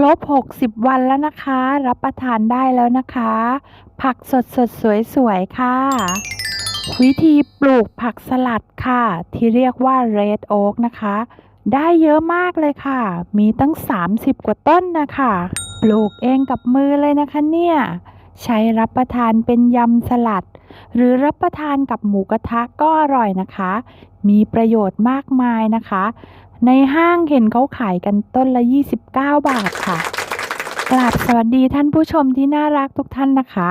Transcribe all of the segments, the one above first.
ครบ 60 วันแล้วนะคะ รับประทานได้แล้วนะคะ ผักสดสดสวยสวยๆค่ะ วิธีปลูกผักสลัดค่ะ ที่เรียกว่า red oak นะคะ ได้เยอะมากเลยค่ะ มีตั้ง 30 กว่าต้นนะคะ ปลูกเองกับมือเลยนะคะเนี่ย ใช้รับประทานเป็นยำสลัด หรือรับประทานกับหมูกระทะก็อร่อยนะคะ มีประโยชน์มากมายนะคะ ในห้างเห็นเขาขายกันต้นละ 29 บาทค่ะ กราบสวัสดีท่านผู้ชมที่น่ารักทุกท่านนะคะ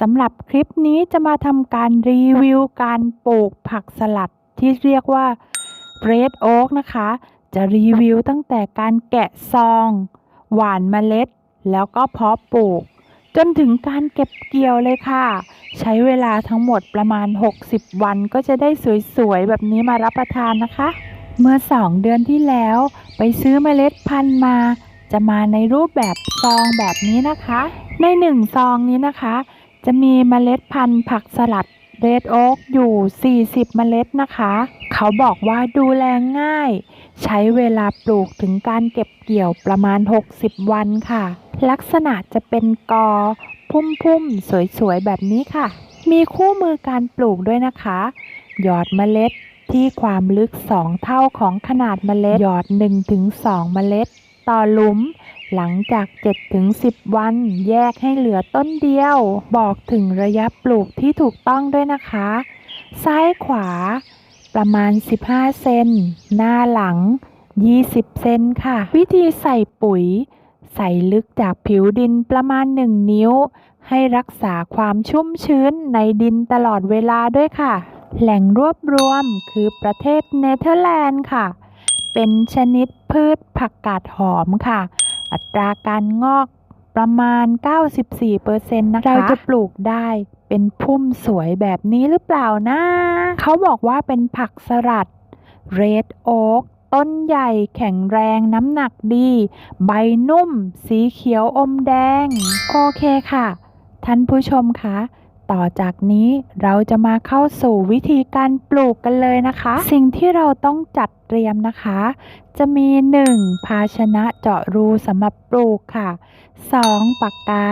สำหรับคลิปนี้จะมาทำการรีวิวการปลูกผักสลัดที่เรียกว่า Red Oak นะคะ จะรีวิวตั้งแต่การแกะซอง หว่านเมล็ด แล้วก็เพาะปลูก จนถึงการเก็บเกี่ยวเลยค่ะ ใช้เวลาทั้งหมดประมาณ 60 วันก็จะได้สวยๆ แบบนี้มารับประทานนะคะ เมื่อ2เดือนที่แล้ว ไปซื้อเมล็ดพันธุ์มา จะมาในรูปแบบซองแบบนี้นะคะ ในหนึ่งซองนี้นะคะ จะมีเมล็ดพันธุ์ผักสลัดเรดโอ๊กอยู่ 40 เมล็ดนะคะ เขาบอกว่าดูแลง่าย ใช้เวลาปลูกถึงการเก็บเกี่ยวประมาณ 60 วันค่ะ ลักษณะจะเป็นกอ พุ่มๆ สวยๆ แบบนี้ค่ะ มีคู่มือการปลูกด้วยนะคะ หยอดเมล็ด ที่ความลึก 2 เท่าของขนาดเมล็ด หยอด 1-2 เมล็ด ต่อหลุม หลังจาก 7-10 วัน แยกให้เหลือต้นเดียว บอกถึงระยะปลูกที่ถูกต้องด้วยนะคะ ซ้ายขวา ประมาณ 15 เซน หน้าหลัง 20 เซนค่ะ วิธีใส่ปุ๋ย ใส่ลึกจากผิวดินประมาณ 1 นิ้ว ให้รักษาความชุ่มชื้นในดินตลอดเวลาด้วยค่ะ แหล่งรวบรวมคือประเทศเนเธอร์แลนด์ค่ะ เป็นชนิดพืชผักกาดหอมค่ะ อัตราการงอกประมาณ 94%นะคะ เราจะปลูกได้เป็นพุ่มสวยแบบนี้หรือเปล่านะ เขาบอกว่าเป็นผักสลัด Red Oak ต้นใหญ่แข็งแรงน้ำหนักดี ใบนุ่ม สีเขียวอมแดง โอเคค่ะ ท่านผู้ชมคะ ต่อจากนี้เราจะมาเข้าสู่วิธีการปลูกกันเลยนะคะ สิ่งที่เราต้องจัดเตรียมนะคะ จะมี 1. ภาชนะเจาะรูสำหรับปลูกค่ะ 2. ปากกา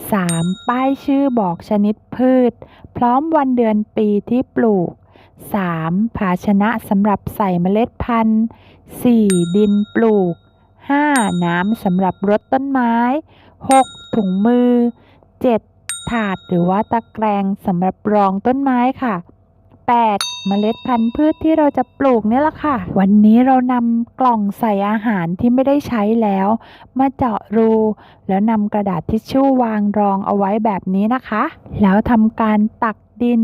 3. ป้ายชื่อบอกชนิดพืช พร้อมวันเดือนปีที่ปลูก 3. ภาชนะสำหรับใส่เมล็ดพันธุ์ 4. ดินปลูก 5. น้ำสำหรับรดต้นไม้ 6. ถุงมือ 7. ถาดหรือว่าตะแกรงสำหรับรองต้นไม้ค่ะ 8. เมล็ดพันธุ์พืชที่เราจะปลูกนี่แหละค่ะ วันนี้เรานำกล่องใส่อาหารที่ไม่ได้ใช้แล้ว มาเจาะรู แล้วนำกระดาษทิชชู่วางรองเอาไว้แบบนี้นะคะ แล้วทำการตักดิน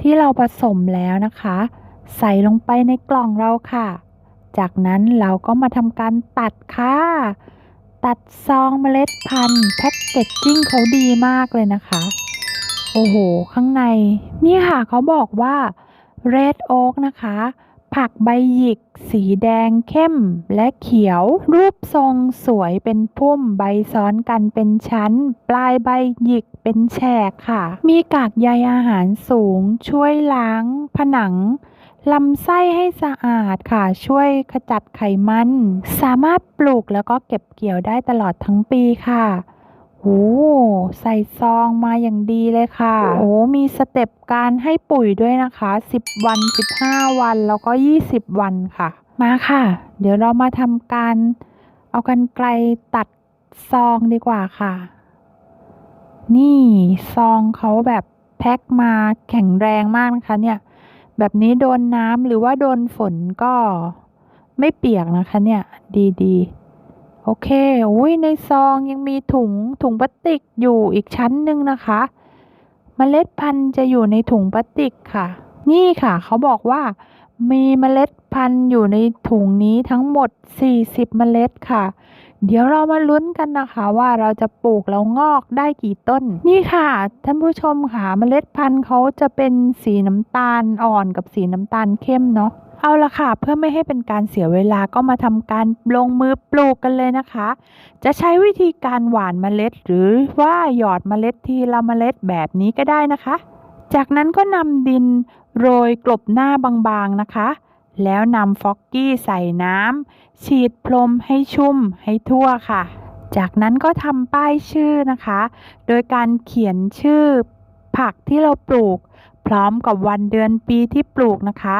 ที่เราผสมแล้วนะคะ ใส่ลงไปในกล่องเราค่ะ จากนั้นเราก็มาทำการตัดค่ะ ตัดซองเมล็ดพันธุ์แพ็กเกจจิ้งเขาดีมากเลยนะคะ โอ้โห ข้างใน นี่ค่ะเขาบอกว่า Red Oak นะคะ ผักใบหยิก สีแดงเข้มและเขียว รูปทรงสวยเป็นพุ่มใบซ้อนกันเป็นชั้น ปลายใบหยิกเป็นแฉกค่ะ มีกากใยอาหารสูงช่วยล้างผนัง ลำไส้ให้สะอาดค่ะ ช่วยขจัดไขมัน สามารถปลูกแล้วก็เก็บเกี่ยวได้ตลอดทั้งปีค่ะโอ้ใส่ซองมาอย่างดีเลยค่ะ โอ้มีสเต็ปการให้ปุ๋ยด้วยนะคะ 10 วัน 15 วันแล้วก็ 20 วันค่ะ มาค่ะ เดี๋ยวเรามาทำการ เอากันไกลตัดซองดีกว่าค่ะ นี่ซองเขาแบบแพ็คมาแข็งแรงมากนะคะเนี่ย แบบนี้โดนน้ำหรือว่าโดนฝนก็ไม่เปียกนะคะเนี่ย ดีๆโอเคอุ้ยในซองยังมีถุงถุงพลาสติกอยู่อีกชั้นหนึ่งนะคะเมล็ดพันธุ์จะอยู่ในถุงพลาสติกค่ะ นี่ค่ะ เขาบอกว่า มีเมล็ดพันธุ์อยู่ในถุงนี้ทั้งหมด 40 เมล็ดค่ะ เดี๋ยวเรามาลุ้นกันนะคะว่าเราจะปลูกแล้วงอกได้กี่ต้น นี่ค่ะท่านผู้ชมค่ะเมล็ดพันธุ์เขาจะเป็นสีน้ำตาลอ่อนกับสีน้ำตาลเข้มเนาะเอาละค่ะ เพื่อไม่ให้เป็นการเสียเวลาก็มาทำการลงมือปลูกกันเลยนะคะ จะใช้วิธีการหว่านเมล็ด หรือว่าหยอดเมล็ดทีละเมล็ดแบบนี้ก็ได้นะคะ จากนั้นก็นำดินโรยกลบหน้าบางๆนะคะ แล้วนำฟอกกี้ใส่น้ำฉีดพรมให้ชุ่มให้ทั่วค่ะ จากนั้นก็ทำป้ายชื่อนะคะ โดยการเขียนชื่อผักที่เราปลูก พร้อมกับวันเดือนปีที่ปลูกนะคะ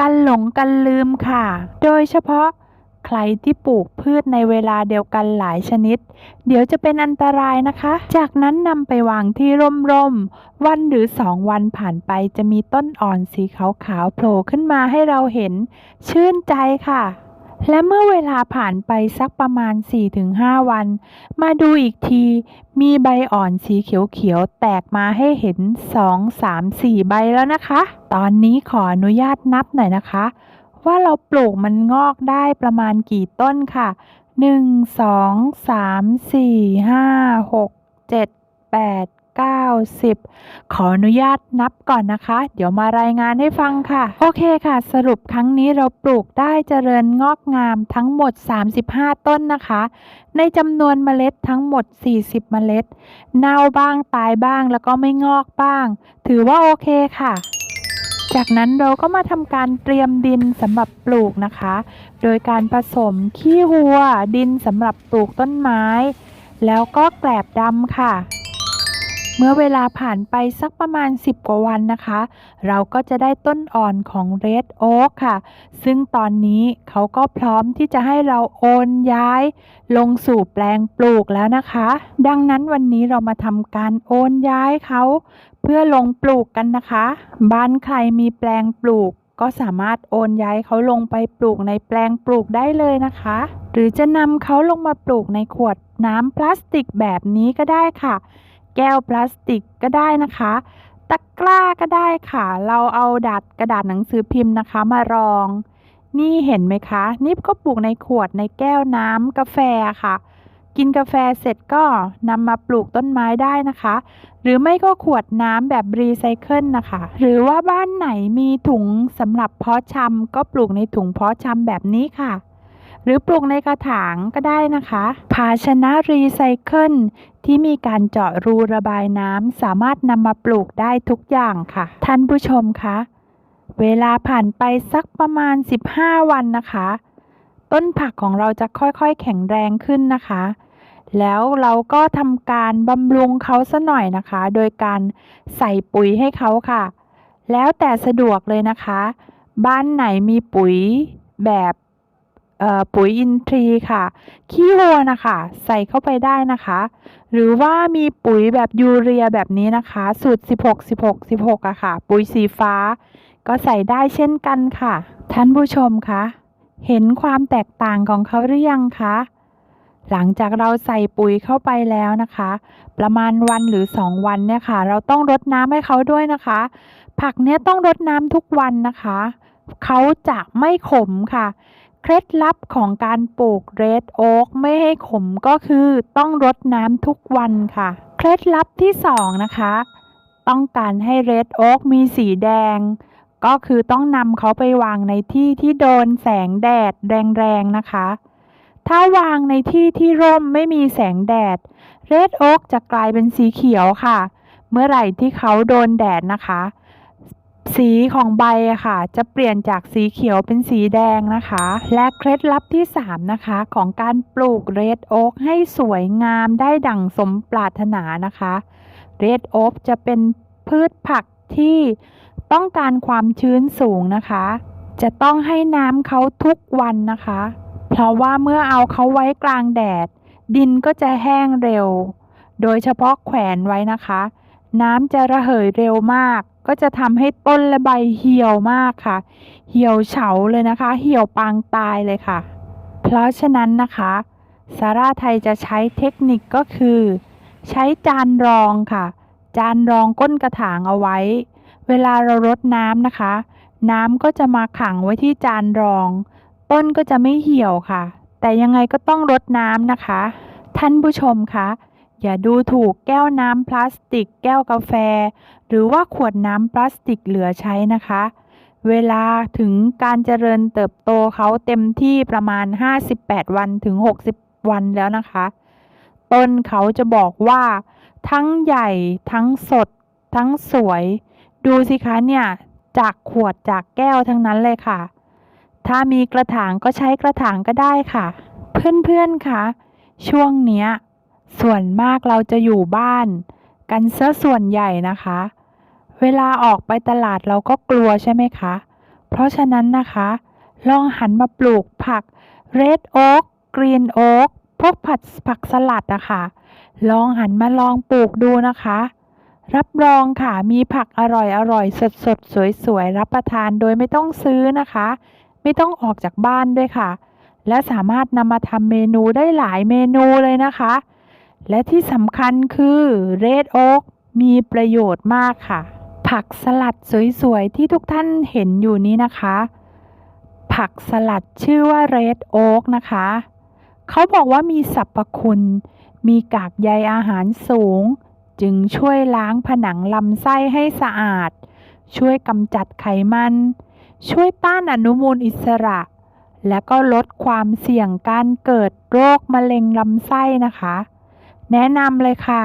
กันหลงกันลืมค่ะ โดยเฉพาะ ใครที่ปลูกพืชในเวลาเดียวกันหลายชนิด เดี๋ยวจะเป็นอันตรายนะคะ จากนั้นนำไปวางที่ร่มๆวันหรือสองวันผ่านไปจะมีต้นอ่อนสีขาวๆโผล่ขึ้นมาให้เราเห็น ชื่นใจค่ะ และเมื่อเวลาผ่านไปสักประมาณ 4-5 วัน มาดูอีกที มีใบอ่อนสีเขียวๆแตกมาให้เห็น 2 3 4 ใบแล้วนะคะ ตอนนี้ขออนุญาตนับหน่อยนะคะ ว่าเราปลูกมันงอกได้ประมาณกี่ต้นค่ะ 1 2 3 4 5 6 7 8 9 10ขออนุญาตนับก่อนนะคะ เดี๋ยวมารายงานให้ฟังค่ะ โอเคค่ะ สรุปครั้งนี้เราปลูกได้เจริญงอกงามทั้งหมด 35 ต้นนะคะ ในจำนวนเมล็ดทั้งหมด 40 เมล็ด เน่าบ้างตายบ้างแล้วก็ไม่งอกบ้าง ถือว่าโอเคค่ะ จากนั้นเราก็มาทำการเตรียมดินสำหรับปลูกนะคะ โดยการผสมขี้วัวดินสำหรับปลูกต้นไม้ แล้วก็แกลบดำค่ะ เมื่อเวลาผ่านไปสักประมาณ 10 กว่าวันนะคะ เราก็จะได้ต้นอ่อนของ Red Oak ค่ะ ซึ่งตอนนี้เขาก็พร้อมที่จะให้เราโอนย้ายลงสู่แปลงปลูกแล้วนะคะ ดังนั้นวันนี้เรามาทำการโอนย้ายเขา เพื่อลงปลูกกันนะคะ บ้านใครมีแปลงปลูกก็สามารถโอนย้ายเขาลงไปปลูกในแปลงปลูกได้เลยนะคะ หรือจะนำเขาลงมาปลูกในขวดน้ำพลาสติกแบบนี้ก็ได้ค่ะ แก้วพลาสติกก็ได้นะคะ ตะกร้าก็ได้ค่ะ เราเอาดัดกระดาษหนังสือพิมพ์นะคะ มารอง นี่เห็นไหมคะนี่ก็ปลูกในขวดในแก้วน้ำกาแฟค่ะ กินกาแฟเสร็จก็นำมาปลูกต้นไม้ได้นะคะ หรือไม่ก็ขวดน้ำแบบรีไซเคิลนะคะ หรือว่าบ้านไหนมีถุงสำหรับเพาะชำก็ปลูกในถุงเพาะชำแบบนี้ค่ะ หรือปลูกในกระถางก็ได้นะคะ ภาชนะรีไซเคิลที่มีการเจาะรูระบายน้ำสามารถนำมาปลูกได้ทุกอย่างค่ะ ท่านผู้ชมคะ เวลาผ่านไปสักประมาณ 15 วันนะคะ ต้นผักของเราจะค่อยๆ แข็งแรงขึ้นนะคะ แล้วเราก็ทำการบำรุงเขาซะหน่อยนะคะ โดยการใส่ปุ๋ยให้เขาค่ะ แล้วแต่สะดวกเลยนะคะ บ้านไหนมีปุ๋ยแบบ ปุ๋ยอินทรีย์ค่ะ ขี้วัวนะคะ ใส่เข้าไปได้นะคะ หรือว่ามีปุ๋ยแบบยูเรียแบบนี้นะคะ สูตร 16 16 16อะค่ะ ปุ๋ยสีฟ้า ก็ใส่ได้เช่นกันค่ะ ท่านผู้ชมคะเห็นความแตกต่างของเขาหรือยังคะหลังจากเราใส่ปุ๋ยเข้าไปแล้วนะคะ ประมาณวันหรือ 2 วันเนี่ยค่ะ เราต้องรดน้ำให้เขาด้วยนะคะ ผักเนี่ยต้องรดน้ำทุกวันนะคะ เขาจะไม่ขมค่ะ เคล็ดลับของการปลูกเรดโอ๊กไม่ให้ขมก็คือต้องรดน้ำทุกวันค่ะ เคล็ดลับที่สองนะคะ ต้องการให้เรดโอ๊กมีสีแดง ก็คือต้องนำเขาไปวางในที่ที่โดนแสงแดดแรงๆนะคะ ถ้าวางในที่ที่ร่มไม่มีแสงแดดเรดโอ๊กจะกลายเป็นสีเขียวค่ะ เมื่อไหร่ที่เขาโดนแดดนะคะ สีของใบอะค่ะ จะเปลี่ยนจากสีเขียวเป็นสีแดงนะคะ และเคล็ดลับที่ 3 นะคะ ของการปลูกเรดโอ๊กให้สวยงามได้ดั่งสมปรารถนานะคะเรดโอ๊กจะเป็นพืชผักที่ต้องการความชื้นสูงนะคะ จะต้องให้น้ำเขาทุกวันนะคะ เพราะว่าเมื่อเอาเขาไว้กลางแดด ดินก็จะแห้งเร็ว โดยเฉพาะแขวนไว้นะคะ น้ำจะระเหยเร็วมาก ก็จะทำให้ต้นและใบเหี่ยวมากค่ะ เหี่ยวเฉาเลยนะคะ เหี่ยวปางตายเลยค่ะ เพราะฉะนั้นนะคะซาร่าไทยจะใช้เทคนิคก็คือ ใช้จานรองค่ะ จานรองก้นกระถางเอาไว้ เวลาเรารดน้ำนะคะ น้ำก็จะมาขังไว้ที่จานรอง ต้นก็จะไม่เหี่ยวค่ะ แต่ยังไงก็ต้องรดน้ำนะคะ ท่านผู้ชมคะ อย่าดูถูกแก้วน้ำพลาสติก แก้วกาแฟ หรือว่าขวดน้ำพลาสติกเหลือใช้นะคะ เวลาถึงการเจริญเติบโตเขาเต็มที่ประมาณ 58 วันถึง 60 วันแล้วนะคะ ต้นเขาจะบอกว่า ทั้งใหญ่ทั้งสด ทั้งสวย ดูสิคะเนี่ยจากขวดจากแก้วทั้งนั้นเลยค่ะ ถ้ามีกระถางก็ใช้กระถางก็ได้ค่ะ เพื่อนๆคะช่วงเนี้ย ส่วนมากเราจะอยู่บ้าน กันเสียส่วนใหญ่นะคะ เวลาออกไปตลาดเราก็กลัวใช่ไหมคะ เพราะฉะนั้นนะคะ ลองหันมาปลูกผัก Red Oak Green Oak พวกผัดผักสลัดอะคะ ลองหันมาลองปลูกดูนะคะ รับรองค่ะมีผักอร่อยอร่อยสดสดสวยสวยๆรับประทานโดยไม่ต้องซื้อนะคะ ไม่ต้องออกจากบ้านด้วยค่ะ และสามารถนำมาทำเมนูได้หลายเมนูเลยนะคะ และที่สำคัญคือ Red Oak มีประโยชน์มากค่ะ ผักสลัดสวยๆ ที่ทุกท่านเห็นอยู่นี้นะคะ ผักสลัดชื่อว่า Red Oak นะคะ เขาบอกว่ามีสรรพคุณ มีกากใยอาหารสูง จึงช่วยล้างผนังลำไส้ให้สะอาด ช่วยกำจัดไขมัน ช่วยต้านอนุมูลอิสระ และก็ลดความเสี่ยงการเกิดโรคมะเร็งลำไส้นะคะ แนะนำเลยค่ะ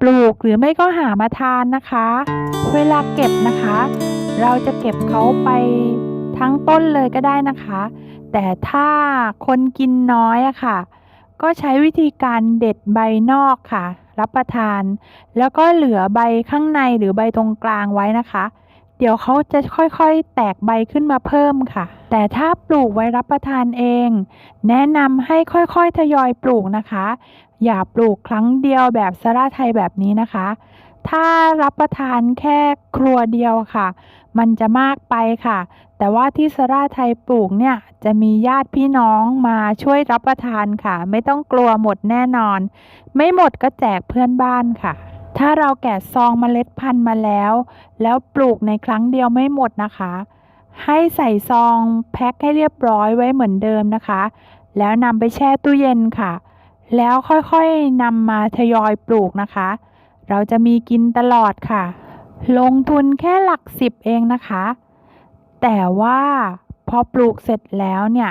ปลูกหรือไม่ก็หามาทานนะคะ เวลาเก็บนะคะ เราจะเก็บเขาไปทั้งต้นเลยก็ได้นะคะ แต่ถ้าคนกินน้อยอะค่ะ ก็ใช้วิธีการเด็ดใบนอกค่ะ รับประทาน แล้วก็เหลือใบข้างในหรือใบตรงกลางไว้นะคะ เดี๋ยวเขาจะค่อยๆ แตกใบขึ้นมาเพิ่มค่ะ แต่ถ้าปลูกไว้รับประทานเอง แนะนำให้ค่อยๆ ทยอยปลูกนะคะ อย่าปลูกครั้งเดียวแบบสราไทยแบบนี้นะคะ ถ้ารับประทานแค่ครัวเดียวค่ะ มันจะมากไปค่ะ แต่ว่าที่สราไทยปลูกเนี่ยจะมีญาติพี่น้องมาช่วยรับประทานค่ะ ไม่ต้องกลัวหมดแน่นอน ไม่หมดก็แจกเพื่อนบ้านค่ะ ถ้าเราแกะซองเมล็ดพันธุ์มาแล้ว แล้วปลูกในครั้งเดียวไม่หมดนะคะ ให้ใส่ซองแพ็คให้เรียบร้อยไว้เหมือนเดิมนะคะ แล้วนำไปแช่ตู้เย็นค่ะ แล้วค่อยๆนำมาทยอยปลูกนะคะ เราจะมีกินตลอดค่ะ ลงทุนแค่หลักสิบเองนะคะ แต่ว่าพอปลูกเสร็จแล้วเนี่ย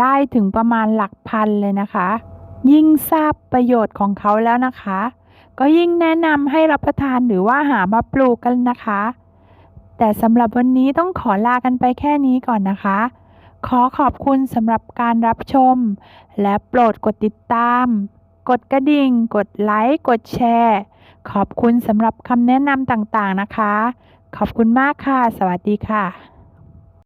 ได้ถึงประมาณหลักพันเลยนะคะ ยิ่งทราบประโยชน์ของเขาแล้วนะคะ ก็ยิ่งแนะนำให้รับประทานหรือว่าหามาปลูกกันนะคะ แต่สำหรับวันนี้ต้องขอลากันไปแค่นี้ก่อนนะคะ ขอขอบคุณสำหรับการรับชม และโปรดกดติดตาม กดกระดิ่ง กดไลค์ กดแชร์ ขอบคุณสำหรับคำแนะนำต่างๆนะคะ ขอบคุณมากค่ะ สวัสดีค่ะ